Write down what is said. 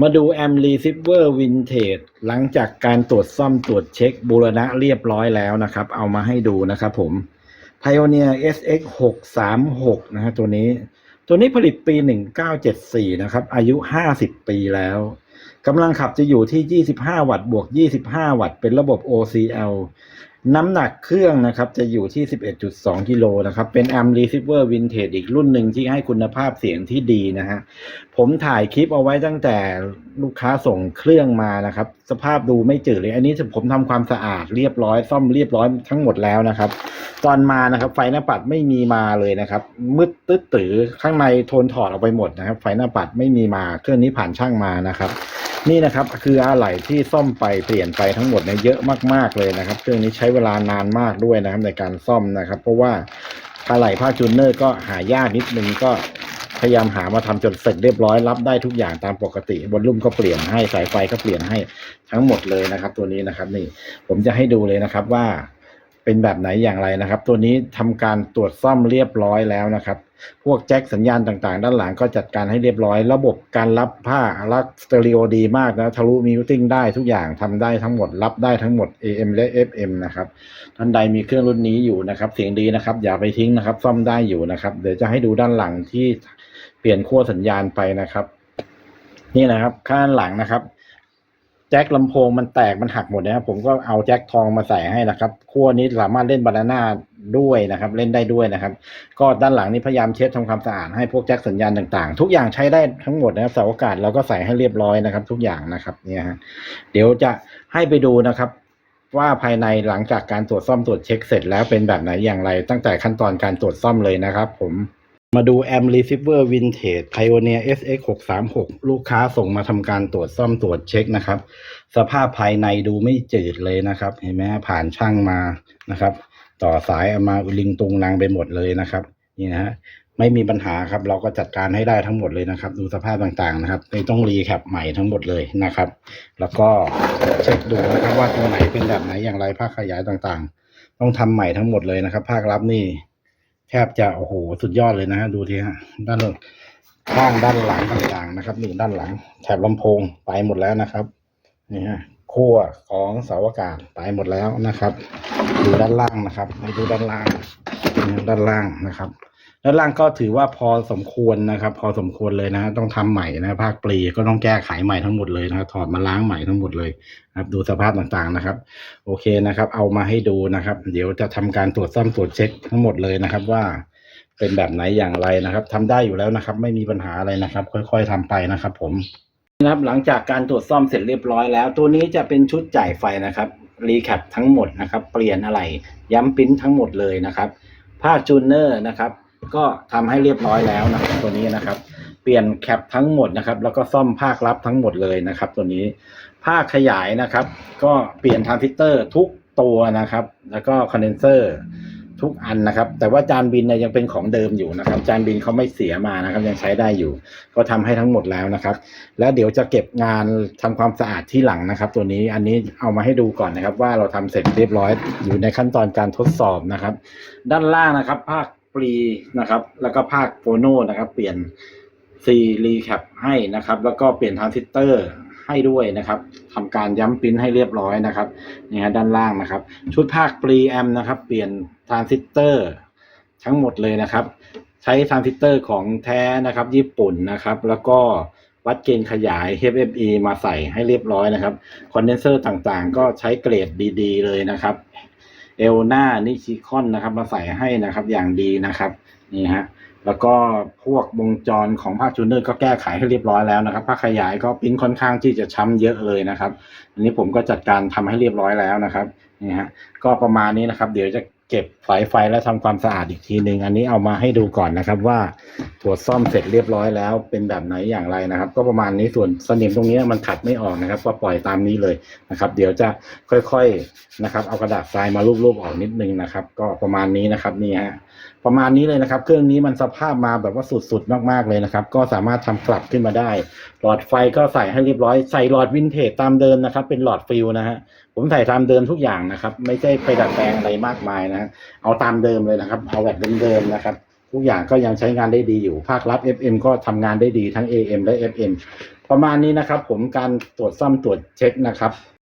มาดูแอม Receiver Vintage หลังจากการตรวจซ่อมตรวจเช็คบูรณะเรียบร้อยแล้วนะครับ เอามาให้ดูนะครับผม Pioneer SX 636นะฮะตัวนี้ ตัวนี้ผลิตปี 1974 นะครับ อายุ 50 ปีแล้วกำลังขับจะอยู่ที่ 25 วัตต์บวก 25 วัตต์ เป็นระบบ OCL น้ำหนักเครื่องนะครับ จะอยู่ที่ 11.2 กิโลนะครับ เป็น Am Receiver Vintage อีกรุ่นหนึ่งที่ให้คุณภาพเสียงที่ดีนะฮะ ผมถ่ายคลิปเอาไว้ตั้งแต่ลูกค้าส่งเครื่องมานะครับ สภาพดูไม่จืดเลย อันนี้ผมทำความสะอาดเรียบร้อย ซ่อมเรียบร้อยทั้งหมดแล้วนะครับ ตอนมานะครับ ไฟหน้าปัดไม่มีมาเลยนะครับ มืดตึ๊ดตือข้างในโทนถอดออกไปหมดนะครับ ไฟหน้าปัดไม่มีมา เครื่องนี้ผ่านช่างมานะครับ นี่นะครับคืออะไหล่ที่ซ่อมไปเปลี่ยนไปทั้งหมดเนี่ยเยอะมากๆเลยนะครับ เครื่องนี้ใช้เวลานานมากด้วยนะครับในการซ่อมนะครับ เพราะว่าอะไหล่ภาคจูนเนอร์ก็หายากนิดนึงก็พยายามหามาทำจนเสร็จเรียบร้อยรับได้ทุกอย่างตามปกติบนลุ่มก็เปลี่ยนให้สายไฟก็เปลี่ยนให้ทั้งหมดเลยนะครับ ตัวนี้นะครับ นี่ผมจะให้ดูเลยนะครับว่า เป็นแบบไหนอย่างไรนะครับ ตัวนี้ทำการตรวจซ่อมเรียบร้อยแล้วนะครับ พวกแจ็คสัญญาณต่างๆ ด้านหลังก็จัดการให้เรียบร้อย ระบบการรับผ้ารับสเตอริโอดีมากนะทะลุมิวติ้งได้ทุกอย่างทำได้ทั้งหมด รับได้ทั้งหมด AM และ FM นะครับท่านใดมีเครื่องรุ่นนี้อยู่นะครับเสียงดีนะครับ อย่าไปทิ้งนะครับ ซ่อมได้อยู่นะครับ เดี๋ยวจะให้ดูด้านหลังที่เปลี่ยนขั้วสัญญาณไปนะครับ นี่นะครับข้างหลังนะครับ แจ็คลำโพงมันแตกมันหักหมดนะครับผมก็เอาแจ็คทองมาใส่ให้นะครับขั้วนี้สามารถเล่นบานาน่าด้วยนะครับ เล่นได้ด้วยนะครับ ก็ด้านหลังนี้พยายามเช็ดทำความสะอาดให้พวกแจ็คสัญญาณต่างๆ ทุกอย่างใช้ได้ทั้งหมดนะครับเสาอากาศเราก็ใส่ให้เรียบร้อยนะครับ ทุกอย่างนะครับเนี่ยฮะเดี๋ยวจะให้ไปดูนะครับว่าภายในหลังจากการตรวจซ่อมตรวจเช็คเสร็จแล้วเป็นแบบไหนอย่างไร ตั้งแต่ขั้นตอนการตรวจซ่อมเลยนะครับ ผม มาดู Am Receiver Vintage Pioneer SX 636ลูกค้าส่งมาทำการตรวจซ่อมตรวจเช็คนะครับ สภาพภายในดูไม่จืดเลยนะครับ เห็นไหมผ่านช่างมานะครับ ต่อสายเอามาลิงตุงนางไปหมดเลยนะครับ นี่นะฮะไม่มีปัญหาครับ เราก็จัดการให้ได้ทั้งหมดเลยนะครับ ดูสภาพต่างๆนะครับ ไม่ต้องรีแคปใหม่ทั้งหมดเลยนะครับ แล้วก็เช็คดูนะครับว่าตรงไหนเป็นแบบไหนอย่างไรภาคขยายต่างๆ ต้องทำใหม่ทั้งหมดเลยนะครับ ภาครับนี่ แทบจะโอ้โหสุดยอดเลยนะฮะดูทีฮะด้านข้างด้านหลังต่างๆนะครับนี่ด้านหลัง แถบลำโพงไปหมดแล้วนะครับนี่ฮะขั้วของเสาอากาศไปหมดแล้วนะครับ ดูด้านล่างนะครับให้ดูด้านล่างนี่ด้านล่างนะครับ ด้านล่างก็ถือว่าพอสมควรนะครับ พอสมควรเลยนะ ต้องทำใหม่นะภาคปลีก็ต้องแก้ไขใหม่ทั้งหมดเลยนะถอดมาล้างใหม่ทั้งหมดเลยครับดูสภาพต่างๆนะครับ โอเคนะครับ เอามาให้ดูนะครับ เดี๋ยวจะทำการตรวจซ่อมตรวจเช็คทั้งหมดเลยนะครับว่าเป็นแบบไหนอย่างไรนะครับทำได้อยู่แล้วนะครับ ไม่มีปัญหาอะไรนะครับ ค่อย ๆทำไปนะครับ ผมนะครับหลังจากการตรวจซ่อมเสร็จเรียบร้อยแล้ว ตัวนี้จะเป็นชุดจ่ายไฟนะครับรีแคปทั้งหมดนะครับ เปลี่ยนอะไรย้ำปริ้นทั้งหมดเลยนะครับผ้าจูเนอร์นะครับ ก็ทำให้เรียบร้อยแล้วนะครับตัวนี้นะครับ เปลี่ยนแคปทั้งหมดนะครับ แล้วก็ซ่อมภาครับทั้งหมดเลยนะครับ ตัวนี้ภาคขยายนะครับ ก็เปลี่ยนทรานซิสเตอร์ทุกตัวนะครับ แล้วก็คอนเดนเซอร์ทุกอันนะครับ แต่ว่าจานบินเนี่ยยังเป็นของเดิมอยู่นะครับ จานบินเขาไม่เสียมานะครับ ยังใช้ได้อยู่ ก็ทำให้ทั้งหมดแล้วนะครับ แล้วเดี๋ยวจะเก็บงานทำความสะอาดที่หลังนะครับ ตัวนี้อันนี้เอามาให้ดูก่อนนะครับ ว่าเราทำเสร็จเรียบร้อยอยู่ในขั้นตอนการทดสอบนะครับ ด้านล่างนะครับภาค ปรีนะครับ แล้วก็ภาคโฟโนนะครับ เปลี่ยนซีรีแคปให้นะครับ แล้วก็เปลี่ยนทรานซิสเตอร์ให้ด้วยนะครับทำการย้ำปริ้นให้เรียบร้อยนะครับนี่ฮะด้านล่างนะครับ ชุดภาคปรีแอมนะครับ เปลี่ยนทรานซิสเตอร์ทั้งหมดเลยนะครับ ใช้ทรานซิสเตอร์ของแท้นะครับ ญี่ปุ่นนะครับ แล้วก็วัดเกณฑ์ขยาย HFE มาใส่ให้เรียบร้อยนะครับ คอนเดนเซอร์ต่างๆ ก็ใช้เกรดดี ๆ เลยนะครับ เอลนานิชิคอนนะครับ มาใส่ให้นะครับ อย่างดีนะครับนี่ฮะแล้วก็พวกวงจรของภาคจูเนอร์ก็แก้ไขให้เรียบร้อยแล้วนะครับภาคขยายก็ปิ้นค่อนข้างที่จะช้ำเยอะเลยนะครับ อันนี้ผมก็จัดการทำให้เรียบร้อยแล้วนะครับนี่ฮะก็ประมาณนี้นะครับ เดี๋ยวจะเก็บสายไฟและทำความสะอาดอีกทีหนึ่งอันนี้เอามาให้ดูก่อนนะครับว่า ตรวจซ่อมเสร็จเรียบร้อยแล้ว เป็นแบบไหนอย่างไรนะครับ ก็ประมาณนี้ส่วนสนิมตรงนี้มันขัดไม่ออกนะครับ ก็ปล่อยตามนี้เลยนะครับ เดี๋ยวจะค่อยๆนะครับ เอากระดาษทรายมารูปๆออกนิดนึงนะครับ ก็ประมาณนี้นะครับนี่ฮะประมาณนี้เลยนะครับ เครื่องนี้มันสภาพมาแบบว่าสุดๆมากๆเลยนะครับ ก็สามารถทำกลับขึ้นมาได้ หลอดไฟก็ใส่ให้เรียบร้อยใส่หลอดวินเทจตามเดิมนะครับ เป็นหลอดฟิลนะฮะผมใส่ตามเดิมทุกอย่างนะครับ ไม่ใช่ไปดัดแปลงอะไรมากมายนะฮะเอาตามเดิมเลยนะครับ เอาแบบเดิมๆนะครับ ทุกอย่างก็ยังใช้งานได้ดีอยู่ ภาครับ FM ก็ทำงานได้ดีทั้ง AM และ FM ประมาณนี้นะครับ ผมการตรวจซ่อมตรวจเช็คนะครับ